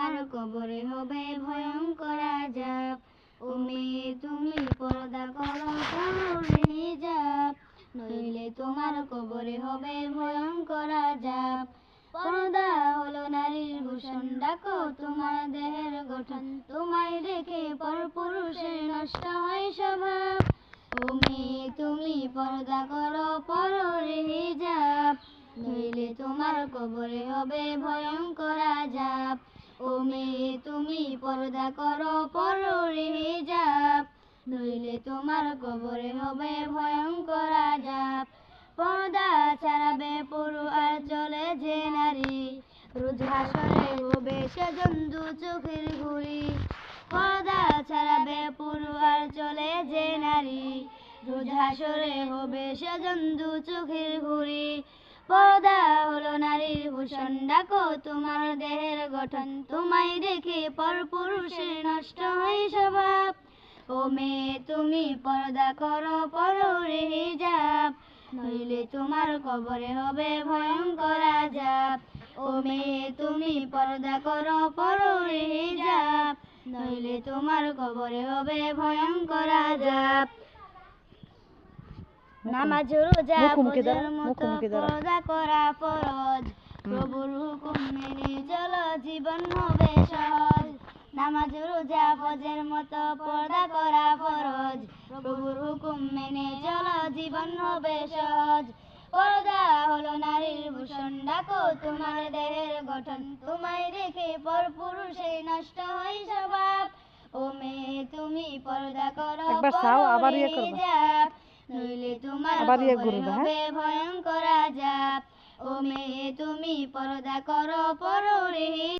তোমার কবরে হবে ভয়ঙ্কর আজাব। মেয়ে তুমি পর্দা করো করো হিজাব নইলে তোমার কবরে হবে ভয়ঙ্কর আজাব। পর্দা হলো নারীর ভূষণ, ডাকো তোমার দেহের গঠন। তোমায় দেখে পরপুরুষের নষ্ট হয় স্বভাব। মেয়ে তুমি পর্দা করো, পরে হিজাব নইলে তোমার কবরে হবে ভয়ঙ্কর আজাব। ও মেয়ে তুমি পর্দা করো পরে হিজাব। নইলে তোমার কবরে হবে ভয়ঙ্কর আজাব। পর্দা ছাড়াবে পুরু আর চলে যে নারী। রোজ হাসরে হবে সেজন দু চোখের ঘুরি পর্দা ছাড়াবে পুরু আর চলে যে নারী। রোজ হাসরে হবে সেজন দু চোখের ঘুরি পর্দা হলো নারীর ভূষণ। ডাকো তোমার দেহের গঠন। তোমায় দেখে পর পুরুষের নষ্ট হয় স্বভাব। ও মেয়ে, তুমি পর্দা করো পরে হিজাব। নইলে তোমার কবরে হবে ভয়ঙ্কর আজাব ও মেয়ে, তুমি পর্দা করো পরে হিজাব। নইলে তোমার কবরে হবে ভয়ঙ্কর আজাব নামাজ রোজা মতো পর্দা করা ফরজ। প্রভুর হুকুম মেনে চলো জীবন হবে সহজ। নামাজ রোজা ফজের মতো পর্দা করা ফরজ। প্রভুর হুকুম মেনে চলো জীবন হবে সহজ। পর্দা হলো নারীর ভূষণ। ডাকো তোমার দেহের গঠন। তোমায় দেখে পর পুরুষে নষ্ট হয় স্বভাব। ও মেয়ে তুমি পর্দা করো একবার আবার ইয়ে করবা। হিজাব, ঘুরবে হ্যাঁ? ভয়ঙ্কর আজাব ও মেয়ে তুমি পর্দা করো পরে